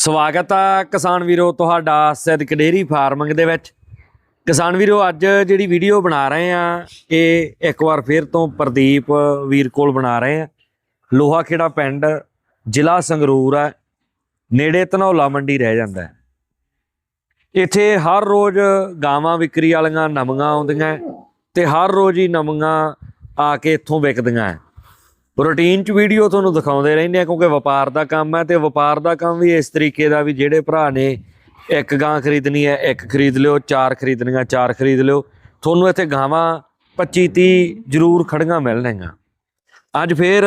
ਸਵਾਗਤ ਆ ਕਿਸਾਨ ਵੀਰੋ ਤੁਹਾਡਾ ਸਿੱਧਕ ਡੇਰੀ ਫਾਰਮਿੰਗ ਦੇ ਵਿੱਚ। ਕਿਸਾਨ ਵੀਰੋ, ਅੱਜ ਜਿਹੜੀ ਵੀਡੀਓ ਬਣਾ ਰਹੇ ਆ, ਇਹ ਇੱਕ ਵਾਰ ਫੇਰ ਤੋਂ ਪ੍ਰਦੀਪ ਵੀਰ ਕੋਲ ਬਣਾ ਰਹੇ ਆ। ਲੋਹਾ ਖੇੜਾ ਪਿੰਡ, ਜ਼ਿਲ੍ਹਾ ਸੰਗਰੂਰ ਆ। ਨੇੜੇ ਧਨੌਲਾ ਮੰਡੀ ਰਹਿ ਜਾਂਦਾ ਹੈ। ਇੱਥੇ ਹਰ ਰੋਜ਼ ਗਾਵਾਂ ਵਿਕਰੀ ਵਾਲੀਆਂ ਨਵੀਆਂ ਆਉਂਦੀਆਂ ਤੇ ਹਰ ਰੋਜ਼ ਹੀ ਨਵੀਆਂ ਆ ਕੇ ਇੱਥੋਂ ਵਿਕਦੀਆਂ ਹੈ। ਰੂਟੀਨ ਚ ਵੀਡੀਓ ਤੁਹਾਨੂੰ ਦਿਖਾਉਂਦੇ ਰਹਿੰਦੇ ਆ ਕਿਉਂਕਿ ਵਪਾਰ ਦਾ ਕੰਮ ਹੈ ਤੇ ਵਪਾਰ ਦਾ ਕੰਮ ਵੀ ਇਸ ਤਰੀਕੇ ਦਾ ਵੀ ਜਿਹੜੇ ਭਰਾ ਨੇ ਇੱਕ ਗਾਂ ਖਰੀਦਣੀ ਹੈ, ਇੱਕ ਖਰੀਦ ਲਿਓ, ਚਾਰ ਖਰੀਦਣੀਆਂ, ਚਾਰ ਖਰੀਦ ਲਿਓ। ਤੁਹਾਨੂੰ ਇੱਥੇ ਗਾਵਾਂ 25 30 ਜ਼ਰੂਰ ਖੜੀਆਂ ਮਿਲਣਗੀਆਂ। ਅੱਜ ਫੇਰ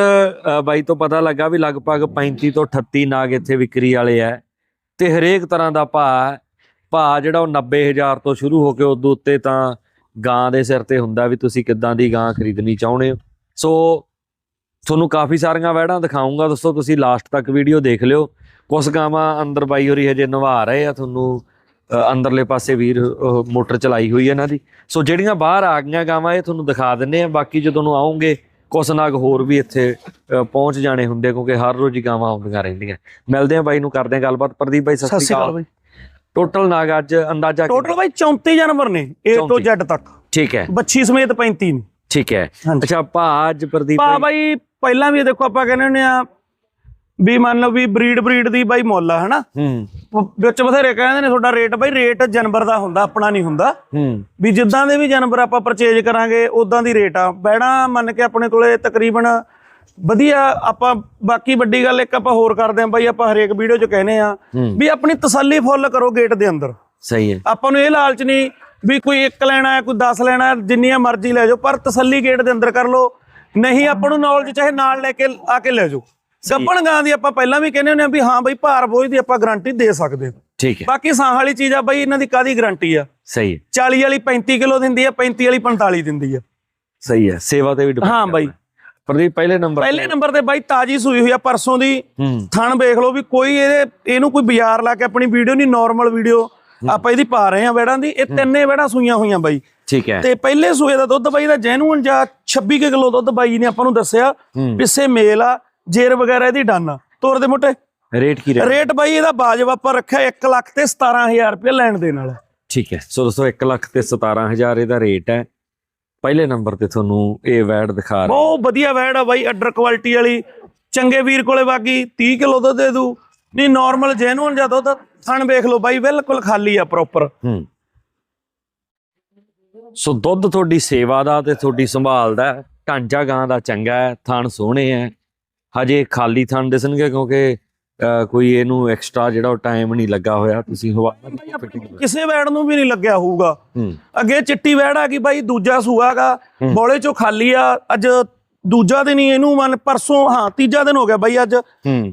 ਬਾਈ ਤੋਂ ਪਤਾ ਲੱਗਾ ਵੀ ਲਗਭਗ 35 ਤੋਂ 38 ਨਾਗ ਇੱਥੇ ਵਿਕਰੀ ਵਾਲੇ ਆ ਤੇ ਹਰੇਕ ਤਰ੍ਹਾਂ ਦਾ ਭਾਅ ਭਾਅ ਜਿਹੜਾ ਉਹ 90000 ਤੋਂ ਸ਼ੁਰੂ ਹੋ ਕੇ ਉਦੋਂ ਉੱਤੇ ਤਾਂ ਗਾਂ ਦੇ ਸਿਰ ਤੇ ਹੁੰਦਾ ਵੀ ਤੁਸੀਂ ਕਿੱਦਾਂ ਦੀ ਗਾਂ ਖਰੀਦਣੀ ਚਾਹੁੰਦੇ ਹੋ। ਸੋ ਤੁਹਾਨੂੰ ਕਾਫੀ ਸਾਰੀਆਂ ਵੈੜਾਂ ਦਿਖਾਉਂਗਾ ਦੋਸਤੋ ਤੁਸੀਂ ਲਾਸਟ ਤੱਕ ਵੀਡੀਓ ਦੇਖ ਲਿਓ। ਕੁਝ ਗਾਵਾਂ ਅੰਦਰ ਬਾਈ ਹੋਰੀ ਹਜੇ ਨਵਾ ਰਹੇ ਆ ਤੁਹਾਨੂੰ ਅੰਦਰਲੇ ਪਾਸੇ ਵੀਰ ਮੋਟਰ ਚਲਾਈ ਹੋਈ ਹੈ ਇਹਨਾਂ ਦੀ। ਸੋ ਜਿਹੜੀਆਂ ਬਾਹਰ ਆ ਗਈਆਂ ਗਾਵਾਂ ਇਹ ਤੁਹਾਨੂੰ ਦਿਖਾ ਦਿੰਨੇ ਆ। ਬਾਕੀ ਜਦੋਂ ਨੂੰ ਆਉਂਗੇ ਕੁਛ ਨਾਗ ਹੋਰ ਵੀ ਇੱਥੇ ਪਹੁੰਚ ਜਾਣੇ ਹੁੰਦੇ ਕਿਉਂਕਿ ਹਰ ਰੋਜ਼ ਹੀ ਗਾਵਾਂ ਆਉਂਦੀਆਂ ਰਹਿੰਦੀਆਂ। ਮਿਲਦੇ ਆ ਬਾਈ ਨੂੰ ਕਰਦੇ ਆ ਗੱਲਬਾਤ। ਪ੍ਰਦੀਪ ਬਾਈ ਸਤਿ ਸ਼੍ਰੀ ਅਕਾਲ ਬਾਈ। ਟੋਟਲ ਨਾਗ ਅੱਜ ਅੰਦਾਜ਼ਾ? ਟੋਟਲ ਬਾਈ 34 ਜਾਨਵਰ ਨੇ A ਤੋਂ 34 Z ਤੱਕ। ਠੀਕ ਹੈ। ਬੱਚੀ ਸਮੇਤ 35 ਨੇ। ਠੀਕ ਹੈ। ਅੱਛਾ ਭਾ ਅੱਜ ਪ੍ਰਦੀਪ ਬਾਈ ਪਹਿਲਾਂ ਵੀ ਦੇਖੋ ਆਪਾਂ ਕਹਿੰਦੇ ਹੁੰਦੇ ਆ ਵੀ ਮੰਨ ਲਓ ਵੀ ਬਰੀਡ ਬਰੀਡ ਦੀ ਬਾਈ ਮੁੱਲ ਆ ਹਨਾ? ਹੂੰ। ਵਿੱਚ ਬਥੇਰੇ ਕਹਿੰਦੇ ਨੇ ਤੁਹਾਡਾ ਰੇਟ ਬਾਈ ਰੇਟ ਜਾਨਵਰ ਦਾ ਹੁੰਦਾ ਆਪਣਾ ਨਹੀਂ ਹੁੰਦਾ। ਹੂੰ। ਵੀ ਜਿੱਦਾਂ ਦੇ ਵੀ ਜਾਨਵਰ ਆਪਾਂ ਪਰਚੇਜ ਕਰਾਂਗੇ ਉਦਾਂ ਦੀ ਰੇਟ ਆ। ਬੈਣਾ ਮੰਨ ਕੇ ਆਪਣੇ ਕੋਲੇ ਤਕਰੀਬਨ ਵਧੀਆ ਆਪਾਂ ਬਾਕੀ ਵੱਡੀ ਗੱਲ ਇੱਕ ਆਪਾਂ ਹੋਰ ਕਰਦੇ ਆਂ ਬਾਈ ਆਪਾਂ ਹਰੇਕ ਵੀਡੀਓ 'ਚ ਕਹਿੰਦੇ ਆ। ਵੀ ਆਪਣੀ ਤਸੱਲੀ ਫੁੱਲ ਕਰੋ ਗੇਟ ਦੇ ਅੰਦਰ। ਸਹੀ ਹੈ। ਆਪਾਂ ਨੂੰ ਇਹ ਲਾਲਚ ਨਹੀਂ ਵੀ ਕੋਈ ਇੱਕ ਲੈਣਾ ਹੈ ਕੋਈ 10 ਲੈਣਾ ਹੈ ਜਿੰਨੀਆਂ ਮਰਜ਼ੀ ਲੈ ਜਾਓ ਪਰ ਤਸੱਲੀ ਗੇਟ ਦੇ ਅੰਦਰ ਕਰ ਲਓ। ਨਹੀਂ ਆਪਾਂ ਨੂੰ ਨੌਲੇਜ ਚਾਹੇ ਨਾਲ ਲੈ ਕੇ ਆ ਕੇ ਲੈ ਜਾਓ। ਗੱਪਣ ਗਾਂ ਦੀ ਆਪਾਂ ਪਹਿਲਾਂ ਵੀ ਕਹਿੰਦੇ ਹੁੰਦੇ ਆ ਵੀ ਹਾਂ ਬਈ ਭਾਰ ਬੋਝ ਦੀ ਆਪਾਂ ਗਾਰੰਟੀ ਦੇ ਸਕਦੇ ਠੀਕ ਹੈ। ਬਾਕੀ ਸਾਹ ਵਾਲੀ ਚੀਜ਼ ਆ ਬਈ ਇਹਨਾਂ ਦੀ ਕਾਦੀ ਗਾਰੰਟੀ ਆ? ਸਹੀ ਹੈ। 40 ਵਾਲੀ 35 ਕਿਲੋ ਦਿੰਦੀ ਆ 35 ਵਾਲੀ 45 ਦਿੰਦੀ ਆ। ਸਹੀ ਹੈ ਸੇਵਾ ਤੇ ਵੀ depend ਹਾਂ ਬਾਈ। ਪ੍ਰਦੀਪ ਪਹਿਲੇ ਨੰਬਰ ਪਹਿਲੇ ਨੰਬਰ ਤੇ ਬਾਈ ਤਾਜੀ ਸੂਈ ਹੋਈ ਆ ਪਰਸੋਂ ਦੀ ਥਣ ਵੇਖ ਲਓ ਵੀ ਕੋਈ ਇਹਦੇ ਇਹਨੂੰ ਕੋਈ ਬਾਜ਼ਾਰ ਲਾ ਕੇ ਆਪਣੀ ਵੀਡੀਓ ਨਹੀਂ ਨਾਰਮਲ ਵੀਡੀਓ ਆਪਾਂ ਇਹਦੀ ਪਾ ਰਹੇ ਆ ਵੇੜਾਂ ਦੀ। ਇਹ ਤਿੰਨੇ ਵੇੜਾਂ ਸੂਈਆਂ ਹੋਈਆਂ ਬਾਈ। ਠੀਕ ਹੈ। ਤੇ ਪਹਿਲੇ ਸੂਏ ਦਾ ਦੁੱਧ ਬਾਈ ਦਾ ਜੈਨੂਨ ਜਾਂ 26 ਕੁ ਕਿਲੋ ਦੁੱਧ ਬਾਈ ਨੇ ਆਪਾਂ ਨੂੰ ਦੱਸਿਆ। ਪਿੱਛੇ ਮੇਲ ਆ ਜੇਰ ਵਗੈਰਾ ਇਹਦੀ ਡਨ ਤੋਰ ਦੇ ਮੋਟੇ। ਰੇਟ ਕੀ ਰਿਹਾ? ਰੇਟ ਬਾਈ ਇਹਦਾ ਬਾਜਬ ਆਪਾਂ ਰੱਖਿਆ 1 ਲੱਖ ਤੇ 17000 ਰੁਪਏ ਲੈਣ ਦੇ ਨਾਲ। ਠੀਕ ਹੈ। ਸੋ ਦੋਸਤੋ 1 ਲੱਖ ਤੇ 17000 ਇਹਦਾ ਰੇਟ ਹੈ। ਪਹਿਲੇ ਨੰਬਰ ਤੇ ਤੁਹਾਨੂੰ ਇਹ ਵੈਡ ਦਿਖਾ ਰਿਹਾ। ਬਹੁਤ ਵਧੀਆ ਵੈੜ ਆ ਬਾਈ ਅੱਡਰ ਕੁਆਲਿਟੀ ਵਾਲੀ। ਚੰਗੇ ਵੀਰ ਕੋਲੇ ਬਾਕੀ 30 ਕਿਲੋ ਦੁੱਧ ਦੇ ਦੂ। ਨਹੀਂ ਨਾਰਮਲ ਜੈਨੂਨ ਜਾਂ ਦੁੱਧ ਥਣ ਵੇਖ ਲਓ ਬਾਈ ਬਿਲਕੁਲ ਖਾਲੀ ਆ ਪ੍ਰੋਪਰ ਹੂੰ। ਸੋ ਦੁੱਧ ਤੁਹਾਡੀ ਸੇਵਾ ਦਾ ਤੇ ਤੁਹਾਡੀ ਸੰਭਾਲ ਦਾ। ਢਾਂਚਾ ਗਾਂ ਦਾ ਚੰਗਾ ਹੈ ਥਣ ਸੋਹਣੇ ਹੈ। ਹਜੇ ਖਾਲੀ ਥਣ ਦਿਸਣਗੇ ਕਿਉਂਕਿ ਕੋਈ ਇਹਨੂੰ ਐਕਸਟਰਾ ਜਿਹੜਾ ਉਹ ਟਾਈਮ ਨਹੀਂ ਲੱਗਾ ਹੋਇਆ। ਤੁਸੀਂ ਹਵਾ ਕਿਸੇ ਵੈੜ ਨੂੰ ਵੀ ਨਹੀਂ ਲੱਗਿਆ ਹੋਊਗਾ। ਅੱਗੇ ਚਿੱਟੀ ਵੈੜ ਆ ਗਈ ਬਾਈ ਦੂਜਾ ਸੂਆਗਾ ਬੋਲੇ ਚੋਂ ਖਾਲੀ ਆ। ਅੱਜ ਦੂਜਾ ਦਿਨ ਹੀ ਇਹਨੂੰ ਮਨ ਪਰਸੋਂ ਹਾਂ ਤੀਜਾ ਦਿਨ ਹੋ ਗਿਆ ਬਾਈ ਅੱਜ।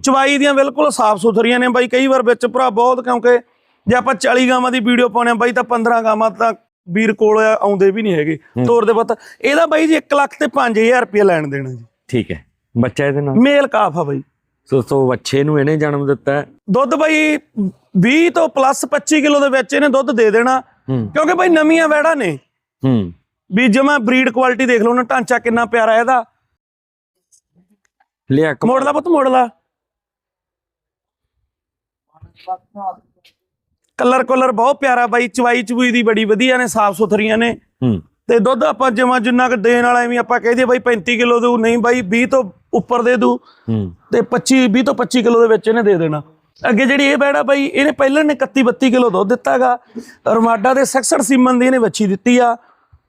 ਚਵਾਈ ਦੀਆਂ ਬਿਲਕੁਲ ਸਾਫ਼ ਸੁਥਰੀਆਂ ਨੇ ਬਾਈ ਕਈ ਵਾਰ ਵਿੱਚ ਭਰਾ ਬਹੁਤ ਕਿਉਂਕਿ ਜੇ ਆਪਾਂ 40 ਗਾਵਾਂ ਦੀ ਵੀਡੀਓ ਪਾਉਣੇ ਬਾਈ ਤਾਂ 15 ਗਾਵਾਂ ਤਾਂ ਵੀਰ ਕੋਲ ਆਉਂਦੇ ਵੀ ਨਹੀਂ ਹੈਗੇ। ਤੋਰ ਦੇ ਪਤਾ ਇਹਦਾ ਬਾਈ ਜੀ 1 ਲੱਖ ਤੇ 5000 ਰੁਪਏ ਲੈਣ ਦੇਣਾ ਜੀ। ਠੀਕ ਹੈ। ਬੱਚਾ ਇਹਦੇ ਨਾਲ? ਮੇਲ ਕਾਫ ਆ ਬਾਈ। ਸੋ ਸੋ ਬੱਚੇ ਨੂੰ ਇਹਨੇ ਜਨਮ ਦਿੱਤਾ ਦੁੱਧ ਬਾਈ 20 ਤੋਂ ਪਲੱਸ 25 ਕਿਲੋ ਦੇ ਵਿੱਚ ਇਹਨੇ ਦੁੱਧ ਦੇ ਦੇਣਾ। ਕਿਉਂਕਿ ਬਾਈ ਨਵੀਆਂ ਵੈੜਾਂ ਨੇ। ਹੂੰ। ਵੀ ਜਮਾ ਬਰੀਡ ਕੁਆਲਿਟੀ ਦੇਖ ਲਓ ਨਾ ਢਾਂਚਾ ਕਿੰਨਾ ਪਿਆਰਾ ਇਹਦਾ। ਲਿਆ ਮੋੜ ਲਾ ਪੁੱਤ ਮੋੜ ਲਾ ਕਲਰ ਕਲਰ ਬਹੁਤ ਪਿਆਰਾ ਬਾਈ ਚਵਾਈ ਚਵੂਈ ਦੀ ਬੜੀ ਵਧੀਆ ਨੇ ਸਾਫ਼ ਸੁਥਰੀਆਂ ਨੇ। ਹੂੰ। ਤੇ ਦੁੱਧ ਆਪਾਂ ਜਿਵੇਂ ਜਿੰਨਾ ਕੁ ਦੇਣ ਵਾਲਾ ਐਵੇਂ ਆਪਾਂ ਕਹਦੇ ਬਾਈ 35 ਕਿਲੋ ਦੂ ਨਹੀਂ ਬਾਈ 20 ਤੋਂ ਉੱਪਰ ਦੇ ਦੂ ਹੂੰ। ਤੇ 25 20 ਤੋਂ 25 ਕਿਲੋ ਦੇ ਵਿੱਚ ਇਹਨੇ ਦੇ ਦੇਣਾ। ਅੱਗੇ ਜਿਹੜੀ ਇਹ ਬੈੜਾ ਬਾਈ ਇਹਨੇ ਪਹਿਲਾਂ ਨੇ 31 32 ਕਿਲੋ ਦੁੱਧ ਦਿੱਤਾਗਾ। ਰਮਾਡਾ ਦੇ 66 ਸੀਮਨ ਦੀ ਇਹਨੇ ਵੱਛੀ ਦਿੱਤੀ ਆ।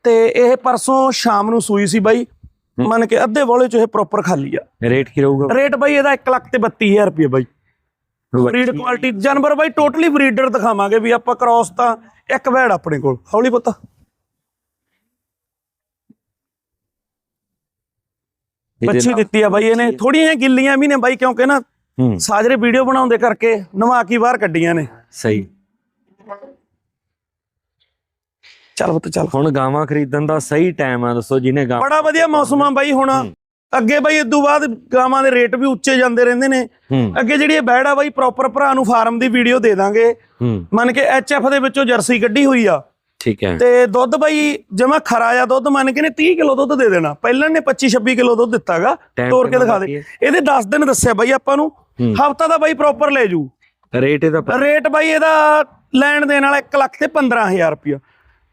ਤੇ ਇਹ ਪਰਸੋਂ ਸ਼ਾਮ ਨੂੰ ਸੂਈ ਸੀ ਬਾਈ। ਮੰਨ ਕੇ ਅੱਧੇ ਵੋਲੇ ਚ ਇਹ ਪ੍ਰੋਪਰ ਖਾਲੀ ਆ। ਰੇਟ ਕੀ ਰਹੂਗਾ? ਰੇਟ ਬਾਈ ਇਹਦਾ 1 ਲੱਖ ਤੇ 32000 ਰੁਪਏ ਬਾਈ। ਬਰੀਡ ਕੁਆਲਿਟੀ ਜਾਨਵਰ ਬਾਈ ਟੋਟਲੀ ਬਰੀਡਰ ਦਿਖਾਵਾਂਗੇ ਵੀ ਆਪਾਂ ਕ੍ਰਾਸ ਤਾਂ ਇੱਕ ਵੈੜ ਆਪਣੇ ਕੋਲ। ਹੌਲੀ ਪੁੱਤ। ਬੱਚੀ ਦਿੱਤੀ ਆ ਬਾਈ ਇਹਨੇ। ਥੋੜੀਆਂ ਗਿੱਲੀਆਂ ਵੀ ਨੇ ਬਾਈ ਕਿਉਂਕਿ ਨਾ ਸਾਜਰੇ ਵੀਡੀਓ ਬਣਾਉਂਦੇ ਕਰਕੇ ਨਵਾ ਕੇ ਬਾਹਰ ਕੱਢੀਆਂ ਨੇ। ਸਹੀ। ਚੱਲ ਪੁੱਤ ਚੱਲ। ਹੁਣ ਗਾਵਾਂ ਖਰੀਦਣ ਦਾ ਸਹੀ ਟਾਈਮ ਆ ਦੱਸੋ ਜਿਹਨੇ ਗਾਂ ਬੜਾ ਵਧੀਆ ਮੌਸਮ ਆ ਬਾਈ ਹੁਣ। ਅੱਗੇ ਬਾਈ ਇਦੋਂ ਬਾਅਦ ਗਾਵਾਂ ਦੇ ਰੇਟ ਵੀ ਉੱਚੇ ਜਾਂਦੇ ਰਹਿੰਦੇ ਨੇ। ਅੱਗੇ ਜਿਹੜੀ ਇਹ ਬੈੜ ਆ ਬਾਈ ਪ੍ਰੋਪਰ ਭਰਾ ਨੂੰ ਫਾਰਮ ਦੀ ਵੀਡੀਓ ਦੇ ਦਾਂਗੇ। ਮੰਨ ਕੇ ਐਚਐਫ ਦੇ ਵਿੱਚੋਂ ਜਰਸੀ ਕੱਢੀ ਹੋਈ ਆ। ਠੀਕ ਹੈ। ਤੇ ਦੁੱਧ ਬਾਈ ਜਮਾ ਖਰਾ ਆ ਦੁੱਧ ਮੰਨ ਕੇ ਨੇ 30 ਕਿਲੋ ਦੁੱਧ ਦੇ ਦੇਣਾ। ਪਹਿਲਾਂ ਨੇ 25 26 ਕਿਲੋ ਦੁੱਧ ਦਿੱਤਾਗਾ। ਤੋੜ ਕੇ ਦਿਖਾ ਦੇ? ਇਹਦੇ 10 ਦਿਨ ਦੱਸਿਆ ਬਾਈ ਆਪਾਂ ਨੂੰ। ਹਫਤਾ ਦਾ ਬਾਈ ਪ੍ਰੋਪਰ ਲੈ ਜੂ। ਰੇਟ ਇਹਦਾ ਰੇਟ ਬਾਈ ਇਹਦਾ ਲੈਣ ਦੇਣ ਵਾਲਾ 1 ਲੱਖ ਤੇ 15000 ਰੁਪਇਆ।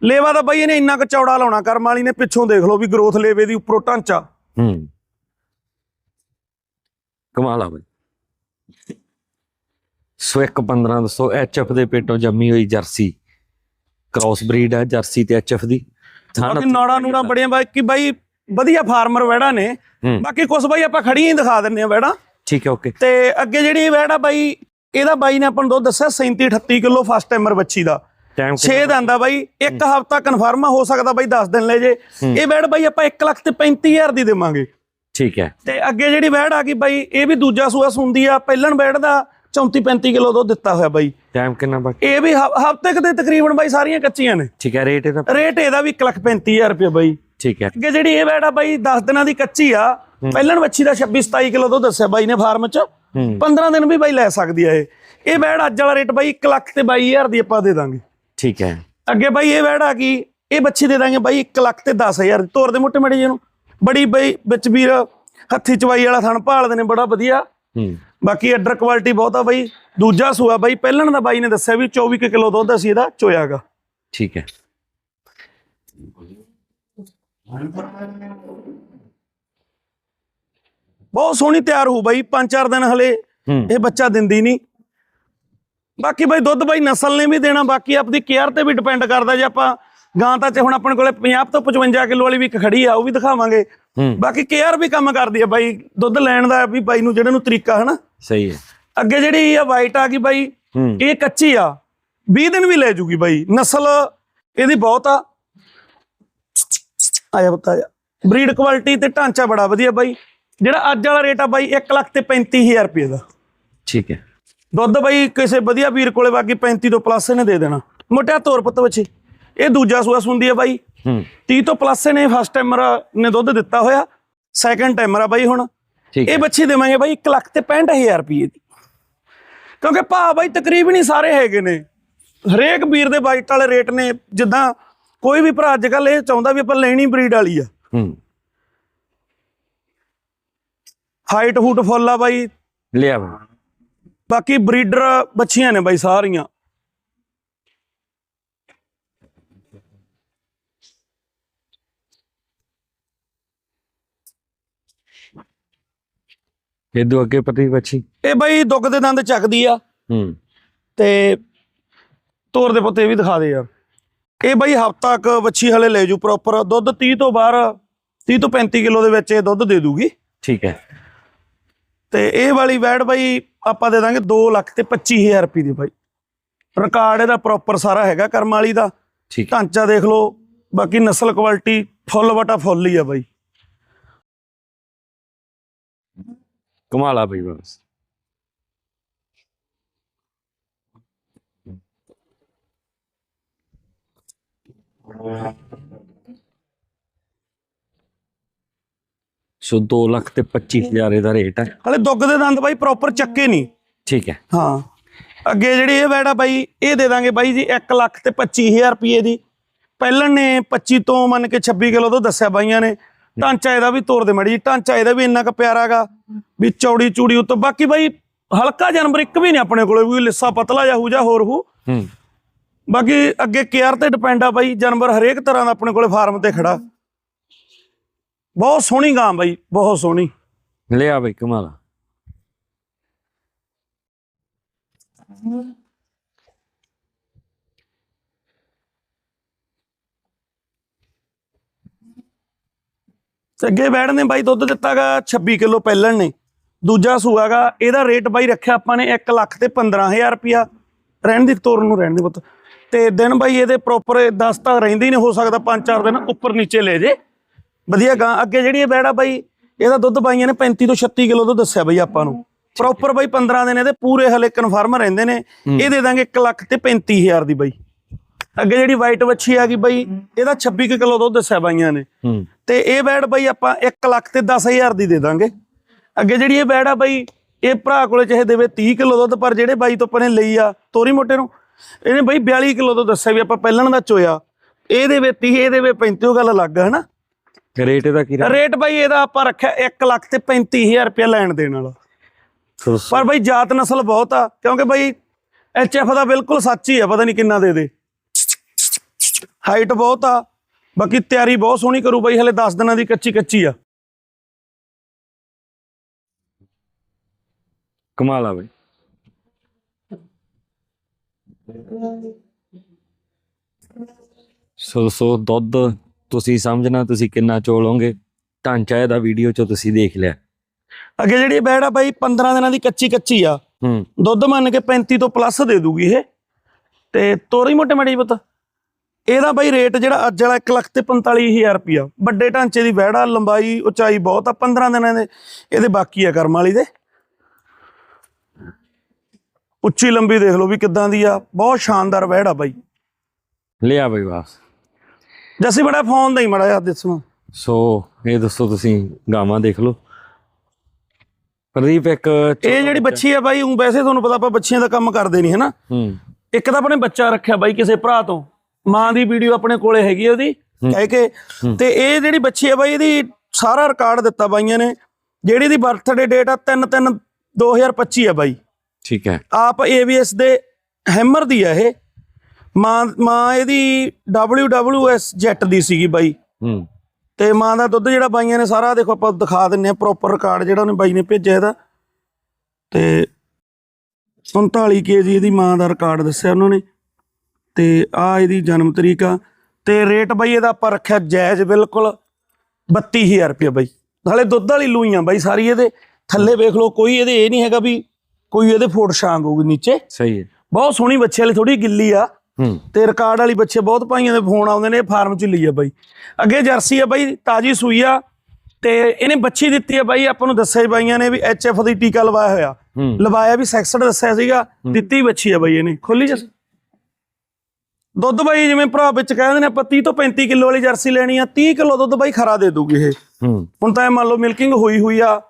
ਲੇਵਾ ਦਾ ਬਾਈ ਇਹਨੇ ਇੰਨਾ ਕੁ ਚੌੜਾ ਲਾਉਣਾ। ਕਰਮ ਵਾਲੀ ਨੇ ਪਿੱਛੋਂ ਦੇਖ ਲਓ ਵੀ ਗਰੋਥ ਲੇਵੇ ਦੀ ਉੱਪਰੋਂ ਢਾਂਚਾ। ਹੂੰ। ਕਮਾਲ ਆ ਬਈ। ਸੋ ਇੱਕ 1500 ਐਚਐਫ ਦੇ ਪੇਟੋਂ ਜੰਮੀ ਹੋਈ ਜਰਸੀ। ਕ੍ਰਾਸ ਬਰੀਡ ਹੈ ਜਰਸੀ ਤੇ ਐਚਐਫ ਦੀ। ਬਾਕੀ ਨਾੜਾ ਨੂੜਾ ਬੜੀਆਂ ਬਾਕੀ ਬਾਈ ਵਧੀਆ ਫਾਰਮਰ ਵੈੜਾ ਨੇ। ਬਾਕੀ ਕੁਛ ਬਾਈ ਆਪਾਂ ਖੜੀਆਂ ਹੀ ਦਿਖਾ ਦਿੰਨੇ ਆ ਵੈੜਾ। ਠੀਕ ਹੈ ਓਕੇ। ਤੇ ਅੱਗੇ ਜਿਹੜੀ ਵੈੜ ਆ ਬਾਈ ਇਹਦਾ ਬਾਈ ਨੇ ਆਪਾਂ ਨੂੰ ਦੁੱਧ ਦੱਸਿਆ 37 38 ਕਿਲੋ ਫਸਟ ਟਾਈਮਰ ਬੱਚੀ ਦਾ। ਟਾਈਮ 6 ਦੰਦ ਆ ਬਾਈ ਇੱਕ ਹਫਤਾ ਕਨਫਰਮ ਹੋ ਸਕਦਾ ਬਾਈ 10 ਦਿਨ ਲੈ ਜੇ। ਇਹ ਵੈੜ ਬਾਈ ਆਪਾਂ 1 ਲੱਖ ਤੇ 35000 ਦੀ ਦੇਵਾਂਗੇ। ਠੀਕ ਹੈ। ਤੇ ਅੱਗੇ ਜਿਹੜੀ ਵੈੜ ਆ ਗਈ ਬਾਈ ਇਹ ਵੀ ਦੂਜਾ ਸੂਆ ਸੁੰਦੀ ਆ ਪਹਿਲਣ ਵੈੜ ਦਾ 34 35 ਕਿਲੋ ਦੁੱਧ ਦਿੱਤਾ ਹੋਇਆ ਬਾਈ। ਟਾਈਮ ਕਿੰਨਾ ਬਾਕੀ? ਇਹ ਵੀ ਹਫ਼ਤੇ ਕੁ ਦੇ ਤਕਰੀਬਨ ਬਾਈ ਸਾਰੀਆਂ ਕੱਚੀਆਂ ਨੇ। ਠੀਕ ਹੈ ਰੇਟ ਇਹਦਾ? ਰੇਟ ਇਹਦਾ ਵੀ 1 ਲੱਖ 35000 ਰੁਪਏ ਬਾਈ। ਠੀਕ ਹੈ। ਅੱਗੇ ਜਿਹੜੀ ਇਹ ਵੈੜ ਆ ਬਾਈ 10 ਦਿਨਾਂ ਦੀ ਕੱਚੀ ਆ ਪਹਿਲਣ ਵੱਛੀ ਦਾ 26 27 ਕਿਲੋ ਦੁੱਧ ਦੱਸਿਆ ਬਾਈ ਨੇ ਫਾਰਮ 'ਚ। ਹੂੰ। 15 ਦਿਨ ਵੀ ਬਾਈ ਲੈ ਸਕਦੀ ਆ ਇਹ। ਇਹ ਵੈੜ ਅੱਜ ਵਾਲਾ ਰੇਟ ਬਾਈ 1 ਲੱਖ ਤੇ 22000 ਦੀ ਆਪਾਂ ਦੇ ਦਾਂਗੇ। ਠੀਕ ਹੈ। ਅੱਗੇ ਬਾਈ ਇਹ ਵੈੜ ਆ ਗਈ ਇਹ ਬੱਚੀ ਦੇ ਦਾਂਗੇ ਬਾਈ 1 ਲੱਖ ਤੇ 10000 ਦੀ। ਤੋਰ ਦੇ ਮੋਟੇ ਮੜੇ ਜਿਹਨੂੰ ਬੜੀ ਬਾਈ ਵਿੱਚ ਵੀਰ ਹੱਥੀ ਚਵਾਈ ਵਾਲਾ ਥਣ ਭਾਲਦੇ ਨੇ ਬੜਾ ਵਧੀਆ। ਹੂੰ। ਬਾਕੀ ਅੱਡਰ ਕੁਆਲਿਟੀ ਬਹੁਤ ਆ ਬਾਈ। ਦੂਜਾ ਸੂਆ ਬਾਈ ਪਹਿਲਣ ਦਾ ਬਾਈ ਨੇ ਦੱਸਿਆ ਵੀ 24 ਕੁ ਕਿਲੋ ਦੁੱਧ ਅਸੀਂ ਇਹਦਾ ਚੋਇਆਗਾ। ਠੀਕ ਹੈ। ਬਹੁਤ ਸੋਹਣੀ ਤਿਆਰ ਹੋਊ ਬਾਈ ਪੰਜ ਚਾਰ ਦਿਨ ਹਲੇ ਹੂੰ। ਇਹ ਬੱਚਾ ਦਿੰਦੀ ਨਹੀਂ ਬਾਕੀ ਬਾਈ ਦੁੱਧ ਬਾਈ ਨਸਲ ਨੇ ਵੀ ਦੇਣਾ ਬਾਕੀ ਆਪਦੀ ਕੇਅਰ ਤੇ ਵੀ ਡਿਪੈਂਡ ਕਰਦਾ ਜੇ ਆਪਾਂ ਗਾਂ ਤਾਂ ਚ ਹੁਣ ਆਪਣੇ ਕੋਲੇ 50 ਤੋਂ 55 ਕਿਲੋ ਵਾਲੀ ਵੀ ਇੱਕ ਖੜੀ ਆ ਉਹ ਵੀ ਦਿਖਾਵਾਂਗੇ। ਬਾਕੀ ਕੇਅਰ ਵੀ ਕੰਮ ਕਰਦੀ ਆ ਬਾਈ ਦੁੱਧ ਲੈਣ ਦਾ ਵੀ ਬਾਈ ਨੂੰ ਜਿਹੜੇ ਨੂੰ ਤਰੀਕਾ ਹਨਾ। ਸਹੀ ਹੈ। ਅੱਗੇ ਜਿਹੜੀ ਆ ਵਾਈਟ ਆ ਗਈ ਬਾਈ ਇਹ ਕੱਚੀ ਆ 20 ਦਿਨ ਵੀ ਲੈ ਜੂਗੀ ਬਾਈ। ਨਸਲ ਇਹਦੀ ਬਹੁਤ ਆ। ਆਇਆ ਬਤਾਇਆ ਬਰੀਡ ਕੁਆਲਿਟੀ ਤੇ ਢਾਂਚਾ ਬੜਾ ਵਧੀਆ ਬਾਈ। ਜਿਹੜਾ ਅੱਜ ਵਾਲਾ ਰੇਟ ਆ ਬਾਈ 1 ਲੱਖ ਤੇ 35000 ਰੁਪਏ ਦਾ। ਠੀਕ ਹੈ। ਦੁੱਧ ਬਾਈ ਕਿਸੇ ਵਧੀਆ ਵੀਰ ਕੋਲੇ ਬਾਕੀ 35 ਤੋਂ ਪਲੱਸ ਇਹਨੇ ਦੇ ਦੇਣਾ। ਮੋਟਿਆ ਤੋਰ ਪੁੱਤ ਬੱਚੇ। ਇਹ ਦੂਜਾ ਸੂਆ ਸੁੰਦੀ ਆ ਬਾਈ। ਹੂੰ। 30 ਤੋਂ ਪਲੱਸ ਇਹਨੇ ਫਸਟ ਟਾਈਮਰ ਨੇ ਦੁੱਧ ਦਿੱਤਾ ਹੋਇਆ। ਸੈਕੰਡ ਟਾਈਮਰ ਆ ਬਾਈ ਹੁਣ। ਹੈ। ਇਹ ਬੱਚੀ ਦੇਵਾਂਗੇ ਬਾਈ 1 ਲੱਖ ਤੇ 65000 ਰੁਪਏ ਦੀ। ਕਿਉਂਕਿ ਭਾ ਬਾਈ ਤਕਰੀਬਨ ਹੀ ਸਾਰੇ ਹੈਗੇ ਨੇ। ਹਰੇਕ ਵੀਰ ਦੇ ਬਾਈਟ ਵਾਲੇ ਰੇਟ ਨੇ। ਜਿੱਦਾਂ ਕੋਈ ਵੀ ਭਰਾ ਅੱਜ ਕੱਲ ਇਹ ਚਾਹੁੰਦਾ ਵੀ ਆਪਾਂ ਲੈਣੀ ਬਰੀਡ ਵਾਲੀ ਆ। ਹੂੰ। ਹਾਈਟ ਹੂਟ ਫੁੱਲ ਆ ਬਾਈ। ਲਿਆ। ਬਾਕੀ ਬਰੀਡਰ ਬੱਚੀਆਂ ਨੇ ਬਾਈ ਸਾਰੀਆਂ। ਇਹ ਦੋ ਅੱਗੇ ਪਤੀ ਬੱਚੀ। ਇਹ ਬਾਈ ਦੁੱਗ ਦੇ ਦੰਦ ਚੱਕਦੀ ਆ। ਹੂੰ। ਤੇ ਤੋਰ ਦੇ ਪੁੱਤੇ ਵੀ ਦਿਖਾ ਦੇ ਯਾਰ। ਇਹ ਬਾਈ ਹਫਤਾ ਕ ਵੱਛੀ ਹਲੇ ਲੈ ਜੂ ਪ੍ਰੋਪਰ ਦੁੱਧ 30 ਤੋਂ ਬਾਹਰ 30 ਤੋਂ 35 ਕਿਲੋ ਦੇ ਵਿੱਚ ਇਹ ਦੁੱਧ ਦੇ ਦੂਗੀ। ਠੀਕ ਹੈ। ਤੇ ਇਹ ਵਾਲੀ ਵੈੜ ਬਾਈ ਆਪਾਂ ਦੇ ਦਾਂਗੇ 2 ਲੱਖ ਤੇ 25000 ਰੁਪਏ ਦੀ ਬਾਈ। ਰਿਕਾਰਡ ਇਹਦਾ ਪ੍ਰੋਪਰ ਸਾਰਾ ਹੈਗਾ ਕਰਮ ਵਾਲੀ ਦਾ। ਠੀਕ। ਢਾਂਚਾ ਦੇਖ ਲਓ। ਬਾਕੀ ਨਸਲ ਕੁਆਲਿਟੀ ਫੁੱਲ ਵਟਾ ਫੁੱਲ ਹੀ ਆ ਬਾਈ। ਕਮਾਲ ਬਈ ਬਸ ਸੋ 2 ਲੱਖ ਤੇ 25000 ਇਹਦਾ ਰੇਟ ਹੈ ਹਲੇ ਦੁੱਗ ਦੇ ਦੰਦ ਬਾਈ ਪ੍ਰੋਪਰ ਚੱਕੇ ਨਹੀਂ ਠੀਕ ਹੈ। ਹਾਂ। ਅੱਗੇ ਜਿਹੜੀ ਇਹ ਆ ਬਾਈ ਇਹ ਦੇ ਦਾਂਗੇ ਬਾਈ ਜੀ 1 ਲੱਖ ਤੇ 25000 ਰੁਪਏ ਦੀ। ਪਹਿਲਣ ਨੇ 25 ਤੋਂ ਮੰਨ ਕੇ 26 ਕਿਲੋ ਤੋਂ ਦੱਸਿਆ ਬਾਈਆਂ ਨੇ। ਢਾਂਚਾ ਇਹਦਾ ਵੀ ਤੋੜ ਦੇ ਮੜੀ ਢਾਂਚਾ ਇਹਦਾ ਵੀ ਇੰਨਾ ਕੁ ਪਿਆਰਾਗਾ ਵੀ ਚੌੜੀ ਚੂੜੀ ਉਤੋਂ। ਬਾਕੀ ਬਾਈ ਹਲਕਾ ਜਾਨਵਰ ਇੱਕ ਵੀ ਨਹੀਂ ਆਪਣੇ ਕੋਲੇ ਵੀ ਲਿੱਸਾ ਪਤਲਾ ਜਾਂ ਹੂ ਜਾਂ ਹੋਰ ਹੂ ਹੂੰ। ਬਾਕੀ ਅੱਗੇ ਕੇਅਰ ਤੇ ਡਿਪੈਂਡ ਆ ਬਾਈ ਜਾਨਵਰ ਹਰੇਕ ਤਰ੍ਹਾਂ ਦਾ ਆਪਣੇ ਕੋਲੇ ਫਾਰਮ ਤੇ ਖੜਾ। ਬਹੁਤ ਸੋਹਣੀ ਗਾਂ ਬਾਈ ਬਹੁਤ ਸੋਹਣੀ। ਲਿਆ ਬਈ ਕਮਾਲ। ਤੇ ਅੱਗੇ ਬੈੜ ਨੇ ਬਾਈ ਦੁੱਧ ਦਿੱਤਾਗਾ 26 ਕਿਲੋ ਪਹਿਲਣ ਨੇ। ਦੂਜਾ ਸੂਆਗਾ ਇਹਦਾ ਰੇਟ ਬਾਈ ਰੱਖਿਆ ਆਪਾਂ ਨੇ 1 ਲੱਖ ਤੇ 15000 ਰੁਪਿਆ ਰਹਿਣ ਦੀ ਤੋਰ ਨੂੰ ਰਹਿਣ ਦੇ ਪੁੱਤ। ਤੇ ਦਿਨ ਬਾਈ ਇਹਦੇ ਪ੍ਰੋਪਰ 10 ਤਾਂ ਰਹਿੰਦੇ ਹੀ ਨਹੀਂ ਹੋ ਸਕਦਾ 5-4 ਦਿਨ ਉੱਪਰ ਨੀਚੇ ਲੈ ਜੇ। ਵਧੀਆ ਗਾਂ ਅੱਗੇ ਜਿਹੜੀ ਇਹ ਬੈੜਾ ਬਾਈ ਇਹਦਾ ਦੁੱਧ ਬਾਈਆਂ ਨੇ 35 ਤੋਂ 36 ਕਿਲੋ ਤੋਂ ਦੱਸਿਆ ਬਾਈ ਆਪਾਂ ਨੂੰ। ਪ੍ਰੋਪਰ ਬਾਈ 15 ਦਿਨ ਇਹਦੇ ਪੂਰੇ ਹਲੇ ਕਨਫਰਮ ਰਹਿੰਦੇ ਨੇ। ਇਹ ਦੇ ਦਾਂਗੇ 1 ਲੱਖ ਤੇ 35000 ਦੀ ਬਾਈ। ਅੱਗੇ ਜਿਹੜੀ ਵਾਈਟ ਵੱਛੀ ਆ ਗਈ ਬਾਈ ਇਹਦਾ 26 ਕੁ ਕਿਲੋ ਦੁੱਧ ਦੱਸਿਆ ਬਾਈਆਂ ਨੇ। ਤੇ ਇਹ ਬੈਡ ਬਾਈ ਆਪਾਂ 1 ਲੱਖ ਤੇ 10000 ਦੀ ਦੇ ਦਾਂਗੇ। ਅੱਗੇ ਜਿਹੜੀ ਇਹ ਬੈਡ ਆ ਬਾਈ ਇਹ ਭਰਾ ਕੋਲੇ ਚਾਹੇ ਦੇਵੇ 30 ਕਿਲੋ ਦੁੱਧ ਪਰ ਜਿਹੜੇ ਬਾਈ ਤੋਂ ਆਪਾਂ ਨੇ ਲਈ ਆ ਤੋਰੀ ਮੋਟੇ ਨੂੰ ਇਹਨੇ ਬਾਈ 42 ਕਿਲੋ ਤੋਂ ਦੱਸਿਆ ਵੀ ਆਪਾਂ ਪਹਿਲਣ ਦਾ ਚੋਇਆ। ਇਹ ਦੇਵੇ 30 ਇਹ ਦੇਵੇ 35 ਉਹ ਗੱਲ ਅਲੱਗ ਹੈ ਨਾ ਰੇਟ ਇਹਦਾ ਕੀ ਰਿਹਾ ਰੇਟ ਬਾਈ ਇਹਦਾ ਆਪਾਂ ਰੱਖਿਆ 1 ਲੱਖ ਤੇ 35000 ਰੁਪਇਆ ਲੈਣ ਦੇਣ ਵਾਲਾ। ਪਰ ਬਾਈ ਜਾਤ ਨਸਲ ਬਹੁਤ ਆ ਕਿਉਂਕਿ ਬਾਈ ਐਚਐਫ ਦਾ ਬਿਲਕੁਲ ਸੱਚ ਹੀ ਆ ਪਤਾ ਨਹੀਂ ਕਿੰਨਾ ਦੇ ਦੇ। ਹਾਈਟ ਬਹੁਤ ਆ ਬਾਕੀ ਤਿਆਰੀ ਬਹੁਤ ਸੋਹਣੀ ਕਰੂ ਬਾਈ ਹਲੇ 10 ਦਿਨਾਂ ਦੀ ਕੱਚੀ ਕੱਚੀ ਆ। ਕਮਾਲ ਆ ਬਈ। ਸੋ ਸੋ ਦੁੱਧ ਤੁਸੀਂ ਸਮਝਣਾ ਤੁਸੀਂ ਕਿੰਨਾ ਚੋਲੋਗੇ ਢਾਂਚਾ ਇਹਦਾ ਵੀਡੀਓ ਚ ਤੁਸੀਂ ਦੇਖ ਲਿਆ। ਅੱਗੇ ਜਿਹੜੀ ਬੈੜ ਆ ਬਾਈ 15 ਦਿਨਾਂ ਦੀ ਕੱਚੀ ਕੱਚੀ ਆ। ਹੂੰ। ਦੁੱਧ ਮੰਨ ਕੇ 35 ਤੋਂ ਪਲੱਸ ਦੇ ਦੂਗੀ ਇਹ। ਤੇ ਤੋਰੀ ਮੋਟੇ ਮਾੜੀ ਪੁੱਤ। ਇਹਦਾ ਬਾਈ ਰੇਟ ਜਿਹੜਾ ਅੱਜ ਵਾਲਾ 1 ਲੱਖ ਤੇ 45000 ਰੁਪਿਆ ਵੱਡੇ ਢਾਂਚੇ ਦੀ ਵਹਿੜਾ ਲੰਬਾਈ ਉਚਾਈ ਬਹੁਤ ਆ 15 ਦਿਨਾਂ ਦੇ ਇਹਦੇ ਬਾਕੀ ਆ ਕਰਮ ਵਾਲੀ ਦੇ। ਉੱਚੀ ਲੰਬੀ ਦੇਖ ਲਓ ਵੀ ਕਿੱਦਾਂ ਦੀ ਆ ਬਹੁਤ ਸ਼ਾਨਦਾਰ ਵਹਿੜਾ ਬਾਈ। ਲਿਆ ਬਈ ਵਾਪਸ। ਜੱਸੀ ਬੜਾ ਫੋਨ ਦਾ ਹੀ ਮੜਾ ਜਿਹਾ ਦੱਸਣਾ ਸੋ ਇਹ ਦੱਸੋ ਤੁਸੀਂ ਗਾਵਾਂ ਦੇਖ ਲਓ। ਪ੍ਰਦੀਪ ਇੱਕ ਇਹ ਜਿਹੜੀ ਬੱਚੀ ਆ ਬਾਈ ਉਹ ਵੈਸੇ ਤੁਹਾਨੂੰ ਪਤਾ ਆਪਾਂ ਬੱਚੀਆਂ ਦਾ ਕੰਮ ਕਰਦੇ ਨਹੀਂ ਹਨਾ? ਹੂੰ। ਇੱਕ ਤਾਂ ਆਪਣੇ ਬੱਚਾ ਰੱਖਿਆ ਬਾਈ ਕਿਸੇ ਭਰਾ ਤੋਂ। ਮਾਂ ਦੀ ਵੀਡੀਓ ਆਪਣੇ ਕੋਲੇ ਹੈਗੀ ਆ ਉਹਦੀ ਕਹਿ ਕੇ। ਤੇ ਇਹ ਜਿਹੜੀ ਬੱਚੀ ਆ ਬਾਈ ਇਹਦੀ ਸਾਰਾ ਰਿਕਾਰਡ ਦਿੱਤਾ ਬਾਈਆਂ ਨੇ। ਜਿਹੜੀ ਦੀ ਬਰਥਡੇ ਡੇਟ ਆ 3 3 2025 ਆ ਬਾਈ। ਠੀਕ ਹੈ। ਆਪ ABS ਦੇ ਹੈਮਰ ਦੀ ਆ ਇਹ। ਮਾਂ ਮਾਂ ਇਹਦੀ WWS ਜੈਟ ਦੀ ਸੀਗੀ ਬਾਈ। ਹੂੰ। ਤੇ ਮਾਂ ਦਾ ਦੁੱਧ ਜਿਹੜਾ ਬਾਈਆਂ ਨੇ ਸਾਰਾ ਦੇਖੋ ਆਪਾਂ ਦਿਖਾ ਦਿੰਨੇ ਆ ਪ੍ਰੋਪਰ ਰਿਕਾਰਡ ਜਿਹੜਾ ਉਹਨੇ ਬਾਈ ਨੇ ਭੇਜਿਆ ਇਹਦਾ। ਤੇ 39 ਕੇਜੀ ਇਹਦੀ ਮਾਂ ਦਾ ਰਿਕਾਰਡ ਦੱਸਿਆ ਉਹਨਾਂ। ਨੇ ਤੇ ਆ ਇਹਦੀ ਜਨਮ ਤਰੀਕ ਆ। ਤੇ ਰੇਟ ਬਾਈ ਇਹਦਾ ਆਪਾਂ ਰੱਖਿਆ ਜਾਇਜ਼ ਬਿਲਕੁਲ 32000 ਰੁਪਏ ਬਾਈ। ਨਾਲੇ ਦੁੱਧ ਵਾਲੀ ਲੂਈਆਂ ਬਾਈ ਸਾਰੀ ਇਹਦੇ। ਥੱਲੇ ਵੇਖ ਲਓ ਕੋਈ ਇਹਦੇ ਇਹ ਨਹੀਂ ਹੈਗਾ ਵੀ ਕੋਈ ਇਹਦੇ ਫੋਟ ਛਾਂਗ ਹੋਊਗੀ ਨੀਚੇ। ਸਹੀ ਹੈ। ਬਹੁਤ ਸੋਹਣੀ ਬੱਚੇ ਵਾਲੀ ਥੋੜੀ ਗਿੱਲੀ ਆ। ਤੇ ਰਿਕਾਰਡ ਵਾਲੀ ਬੱਚੇ ਬਹੁਤ ਭਾਈਆਂ ਦੇ ਫੋਨ ਆਉਂਦੇ ਨੇ ਫਾਰਮ ਚ ਲਈ ਆ ਬਾਈ। ਅੱਗੇ ਜਰਸੀ ਆ ਬਾਈ ਤਾਜੀ ਸੂਈ ਆ। ਤੇ ਇਹਨੇ ਬੱਚੀ ਦਿੱਤੀ ਆ ਬਾਈ ਆਪਾਂ ਨੂੰ ਦੱਸਿਆ ਹੀ ਬਾਈਆਂ ਨੇ ਵੀ ਐਫ ਦੀ ਟੀਕਾ ਲਵਾਇਆ ਹੋਇਆ। ਲਵਾਇਆ ਵੀ ਸੈਕਸਡ ਦੱਸਿਆ ਸੀਗਾ ਦਿੱਤੀ ਬੱਚੀ ਆ ਬਾਈ ਇਹਨੇ। ਖੋਲੀ ਜਸ ਦੁੱਧ ਬਾਈ ਜਿਵੇਂ ਭਰਾ ਵਿੱਚ ਕਹਿੰਦੇ ਨੇ ਆਪਾਂ 30 ਤੋਂ 35 ਕਿਲੋ ਵਾਲੀ ਜਰਸੀ ਲੈਣੀ ਆ 30 ਕਿਲੋ ਦੁੱਧ ਬਾਈ ਖਰਾ ਦੇ ਦੂਗੀ ਇਹ। ਹੁਣ ਤਾਂ ਇਹ ਮੰਨ ਲਓ ਮਿਲਕਿੰਗ ਹੋਈ ਹੋਈ ਆ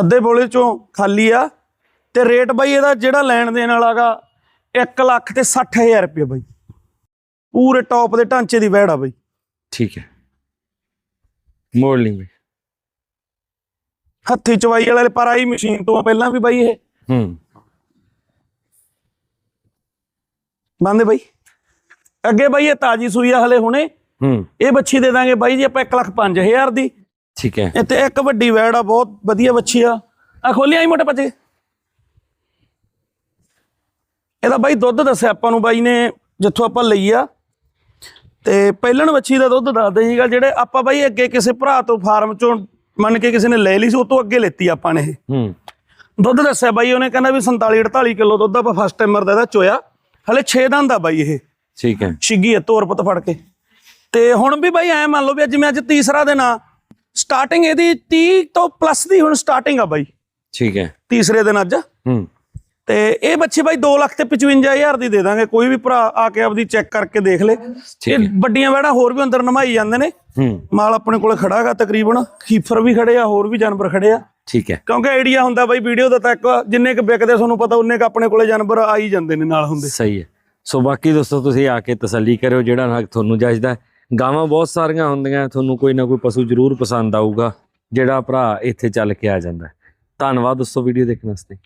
ਅੱਧੇ ਬੋਲੇ ਚੋਂ ਖਾਲੀ ਆ ਤੇ ਰੇਟ ਬਾਈ ਇਹਦਾ ਜਿਹੜਾ ਲੈਣ ਦੇਣ ਵਾਲਾਗਾ 1 ਲੱਖ ਤੇ 60000 ਰੁਪਏ ਬਾਈ। ਪੂਰੇ ਟੌਪ ਦੇ ਢਾਂਚੇ ਦੀ ਵਹਿੜ ਆ ਬਾਈ। ਠੀਕ ਹੈ। ਮੋੜ ਲਈ ਬਈ। ਹੱਥੀ ਚਵਾਈ ਵਾਲੇ ਪਰ ਆਈ ਮਸ਼ੀਨ ਤੋਂ ਪਹਿਲਾਂ ਵੀ ਬਾਈ ਇਹ। ਹੂੰ। ਬੰਦੇ ਬਾਈ। ਅੱਗੇ ਬਾਈ ਇਹ ਤਾਜੀ ਸੂਈ ਆ ਹਲੇ ਹੁਣੇ। ਹੂੰ। ਇਹ ਬੱਚੀ ਦੇ ਦਾਂਗੇ ਬਾਈ ਜੀ ਆਪਾਂ 1 ਲੱਖ 5000 ਦੀ। ਠੀਕ ਹੈ। ਇੱਥੇ ਇੱਕ ਵੱਡੀ ਵੈੜ ਆ ਬਹੁਤ ਵਧੀਆ ਬੱਚੀ ਆ। ਆ ਖੋਲੀ ਆਈ ਮੋਟੇ ਬੱਚੇ ਇਹਦਾ ਬਾਈ ਦੁੱਧ ਦੱਸਿਆ ਆਪਾਂ ਨੂੰ ਬਾਈ ਨੇ ਜਿੱਥੋਂ ਆਪਾਂ ਲਈ ਆ। ਤੇ ਪਹਿਲਣ ਬੱਚੀ ਦਾ ਦੁੱਧ ਦੱਸਦੇ ਸੀਗਾ ਜਿਹੜੇ ਆਪਾਂ ਬਾਈ ਅੱਗੇ ਕਿਸੇ ਭਰਾ ਤੋਂ ਫਾਰਮ ਚੋਂ ਮੰਨ ਕੇ ਕਿਸੇ ਨੇ ਲੈ ਲਈ ਸੀ ਉਹ ਤੋਂ ਅੱਗੇ ਲੈਤੀ ਆਪਾਂ ਨੇ ਇਹ। ਹੂੰ। ਦੁੱਧ ਦੱਸਿਆ ਬਾਈ ਉਹਨੇ ਕਹਿੰਦਾ ਵੀ 47 48 ਕਿਲੋ ਦੁੱਧ ਆਪਾਂ ਫਸਟ ਟਾਈਮਰ ਦਾ ਇਹਦਾ ਚੋਇਆ। ਹਲੇ 6 ਦੰਦ ਆ ਬਾਈ ਇਹ। ਠੀਕ ਹੈ। ਛਿੱਗੀ ਹੈ ਤੋਰ ਪੁੱਤ ਫੜ ਕੇ। ਤੇ ਹੁਣ ਵੀ ਬਾਈ ਐ ਮੰਨ ਲਓ ਵੀ ਅੱਜ ਮੈਂ ਅੱਜ ਤੀਸਰਾ ਦਿਨ ਆ। ਸਟਾਰਟਿੰਗ ਇਹਦੀ 30 ਤੋਂ ਪਲੱਸ ਦੀ ਹੁਣ ਸਟਾਰਟਿੰਗ ਆ ਬਾਈ। ਠੀਕ ਹੈ। ਤੀਸਰੇ ਦਿਨ ਅੱਜ। ਹੂੰ। ਤੇ ਇਹ ਬੱਚੀ ਬਾਈ 2 ਲੱਖ ਤੇ 55000 ਦੀ ਦੇ ਦਾਂਗੇ। ਕੋਈ ਵੀ ਭਰਾ ਆ ਕੇ ਆਪਦੀ ਚੈੱਕ ਕਰਕੇ ਦੇਖ ਲੇ। ਇਹ ਵੱਡੀਆਂ ਵੜਾ ਹੋਰ ਵੀ ਅੰਦਰ ਨਮਾਈ ਜਾਂਦੇ ਨੇ। ਮਾਲ ਆਪਣੇ ਕੋਲੇ ਖੜਾ ਹੈਗਾ ਤਕਰੀਬਨ। ਖੀਫਰ ਵੀ ਖੜੇ ਆ ਹੋਰ ਵੀ ਜਾਨਵਰ ਖੜੇ ਆ। ਠੀਕ ਹੈ। ਕਿਉਂਕਿ ਆਈਡੀਆ ਹੁੰਦਾ ਬਾਈ ਵੀਡੀਓ ਦਾ ਤਾਂ ਇੱਕ ਜਿੰਨੇ ਕ ਵਿਕਦੇ ਤੁਹਾਨੂੰ ਪਤਾ ਉਹਨੇ ਕ ਆਪਣੇ ਕੋਲੇ ਜਾਨਵਰ ਆ ਹੀ ਜਾਂਦੇ ਨੇ ਨਾਲ ਹੁੰਦੇ। ਸਹੀ ਹੈ। ਸੋ ਬਾਕੀ ਦੋਸਤੋ, ਤੁਸੀਂ ਆ ਕੇ ਤਸੱਲੀ ਕਰਿਓ, ਜਿਹੜਾ ਨਾ ਤੁਹਾਨੂੰ ਜੱਜਦਾ ਗਾਵਾਂ ਬਹੁਤ ਸਾਰੀਆਂ ਹੁੰਦੀਆਂ, ਤੁਹਾਨੂੰ ਕੋਈ ਨਾ ਕੋਈ ਪਸ਼ੂ ਜ਼ਰੂਰ ਪਸੰਦ ਆਊਗਾ, ਜਿਹੜਾ ਭਰਾ ਇੱਥੇ ਚੱਲ ਕੇ ਆ ਜਾਂਦਾ ਧੰਨਵਾਦ ਦੋਸਤੋ, ਵੀਡੀਓ ਦੇਖਣ ਵਾਸਤੇ।